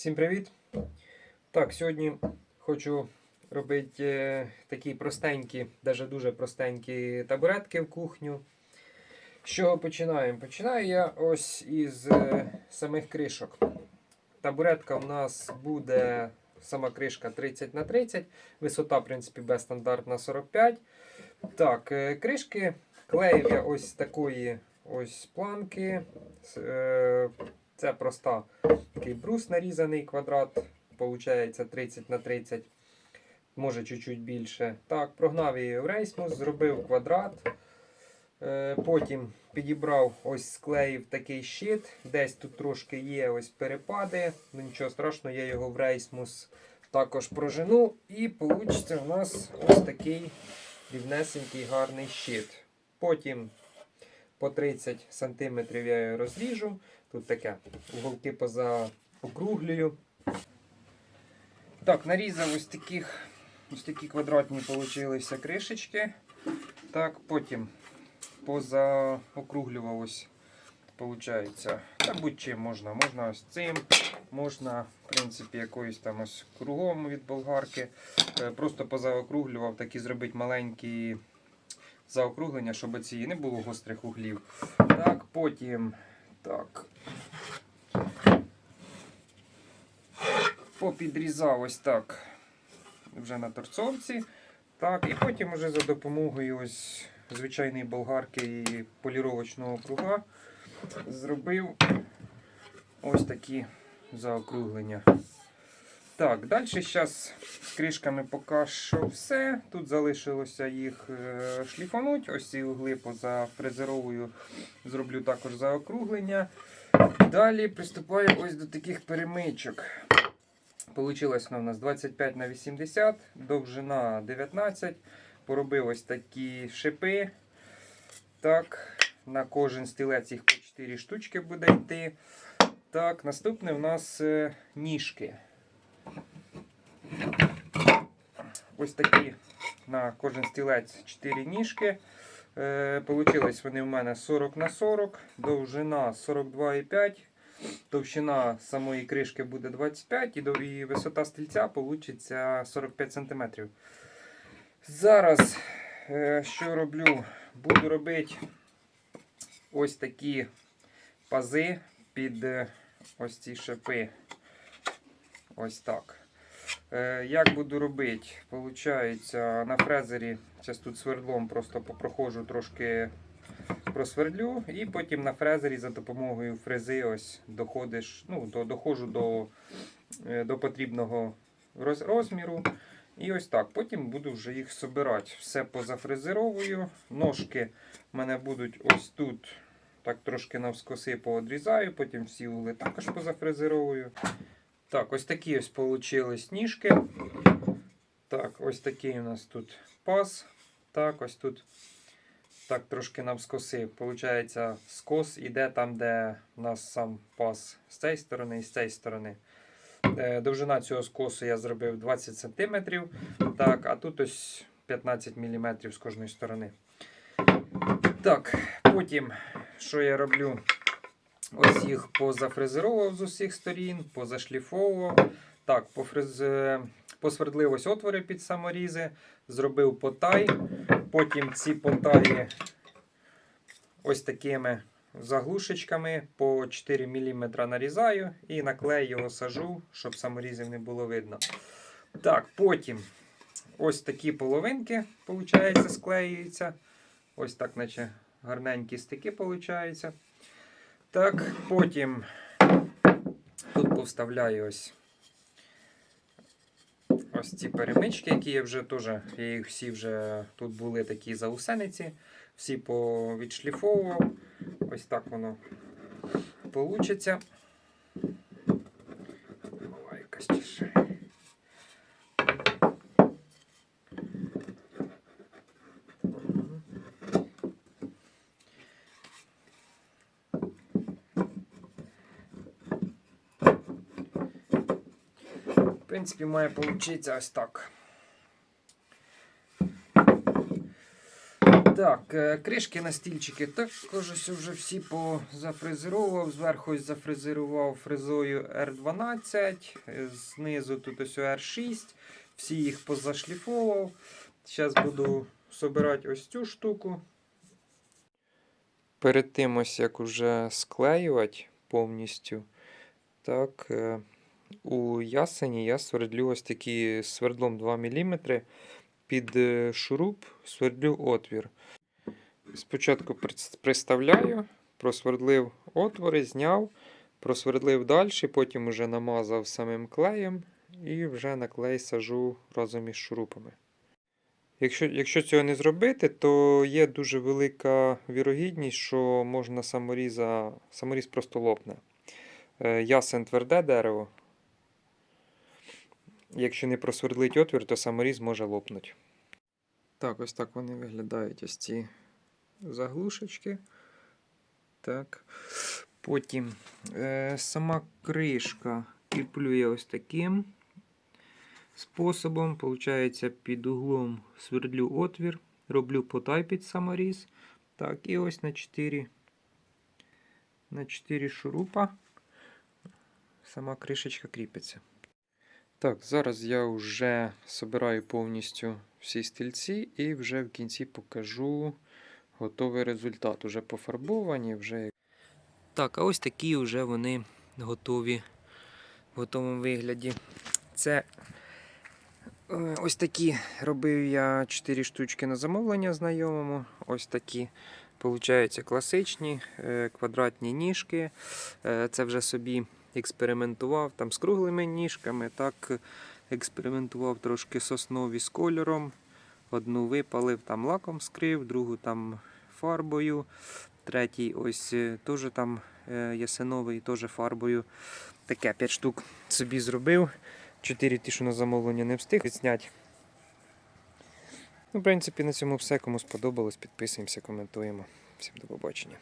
Всім привіт! Так, сьогодні хочу робити е, такі простенькі, навіть дуже простенькі табуретки в кухню. Чого починаємо? Починаю я ось із е, самих кришок. Табуретка у нас буде сама кришка 30 на 30, висота, в принципі, без стандартна 45. Так, е, кришки клеїв я ось такої ось планки. Це проста такий брус нарізаний квадрат, виходить 30 на 30, може чуть-чуть більше. Так, прогнав її в рейсмус, зробив квадрат. Е, Потім підібрав ось склеїв такий щит. Десь тут трошки є ось перепади. Ну нічого страшного, я його в рейсмус також прожену. І вийде у нас ось такий рівнесенький гарний щит. Потім по 30 см я його розріжу. Тут таке уголки позаокруглюю. Так, нарізав ось таких, ось такі квадратні получилися кришечки. Так, потім позаокруглював ось, виходить, та будь-чим можна. Можна ось цим, можна, в принципі, якоюсь там ось кругом від болгарки. Е, Просто позаокруглював, такі зробити маленькі заокруглення, щоб ці не було гострих углів. Так, потім так. Попідрізав ось так вже на торцовці. Так, і потім уже за допомогою ось звичайної болгарки і поліровочного круга зробив ось такі заокруглення. Так, далі зараз з кришками поки що все. Тут залишилося їх е, шліфануть. Ось ці угли поза фрезеровою зроблю також заокруглення. Далі приступаю ось до таких перемичок. Получилось воно у нас 25 на 80, довжина 19. Поробив ось такі шипи. Так, на кожен стілець їх по 4 штучки буде йти. Так, наступне у нас е, ніжки. Ось такі на кожен стілець 4 ніжки. Е, Получились вони в мене 40 на 40, довжина 42,5. Товщина самої кришки буде 25 і, висота стільця вийде 45 см. Зараз е, що роблю? Буду робити ось такі пази під е, ось ці шипи. Ось так. Е, Як буду робити? Получається, на фрезері, зараз тут свердлом просто попроходжу трошки просвердлю, і потім на фрезері за допомогою фрези ось доходиш, ну, до, доходжу до, е, до потрібного роз, розміру. І ось так. Потім буду вже їх собирати. Все позафрезеровую. Ножки в мене будуть ось тут. Так трошки навскоси поодрізаю, потім всі угли також позафрезеровую. Так, ось такі ось получились ніжки. Так, ось такий у нас тут паз. Так, ось тут так трошки навскоси. Получається, скос іде там, де у нас сам паз з цієї сторони і з цієї сторони. Е, Довжина цього скосу я зробив 20 см. Так, а тут ось 15 мм з кожної сторони. Так, потім, що я роблю? Ось їх позафрезеровував з усіх сторін, позашліфовував. Так, пофрез... е, посвердлив ось отвори під саморізи, зробив потай. Потім ці потаї ось такими заглушечками по 4 мм нарізаю і на клей його сажу, щоб саморізів не було видно. Так, потім ось такі половинки, виходить, склеюються. Ось так, наче гарненькі стики виходить. Так, потім тут повставляю ось ось ці перемички, які я вже теж, я їх всі вже тут були такі заусениці, всі повідшліфовував. Ось так воно получиться. Давай костіше. В принципі, має получитися ось так. Так, е, кришки на стільчики також ось вже всі позафрезерував. Зверху ось зафрезерував фрезою R12, е, знизу тут ось R6. Всі їх позашліфовував. Зараз буду собирати ось цю штуку. Перед тим, ось як уже склеювати повністю, так, е, у ясені я свердлю ось такі свердлом 2 мм під е, шуруп свердлю отвір. Спочатку приставляю, просвердлив отвори, зняв, просвердлив далі, потім вже намазав самим клеєм і вже на клей сажу разом із шурупами. Якщо, якщо цього не зробити, то є дуже велика вірогідність, що можна саморіза, саморіз просто лопне. Е, Ясен тверде дерево. Якщо не просвердлить отвір, то саморіз може лопнути. Так, ось так вони виглядають ось ці заглушечки. Так. Потім е, сама кришка кріплює ось таким способом. Получається, під углом свердлю отвір, роблю потай під саморіз. Так, і ось на 4, на 4 шурупа сама кришечка кріпиться. Так, зараз я вже собираю повністю всі стільці і вже в кінці покажу готовий результат. Уже пофарбовані, вже. Так, а ось такі вже вони готові в готовому вигляді. Це е, ось такі робив я 4 штучки на замовлення знайомому. Ось такі. Получаються класичні е, квадратні ніжки. Е, Це вже собі експериментував там з круглими ніжками. Так експериментував трошки соснові з кольором. Одну випалив, там лаком скрив, другу там фарбою. Третій ось е, теж там е, ясеновий, теж фарбою. Таке 5 штук собі зробив. 4 ті, що на замовлення не встиг зняти. Ну, в принципі, на цьому все. Кому сподобалось, підписуємося, коментуємо. Всім до побачення.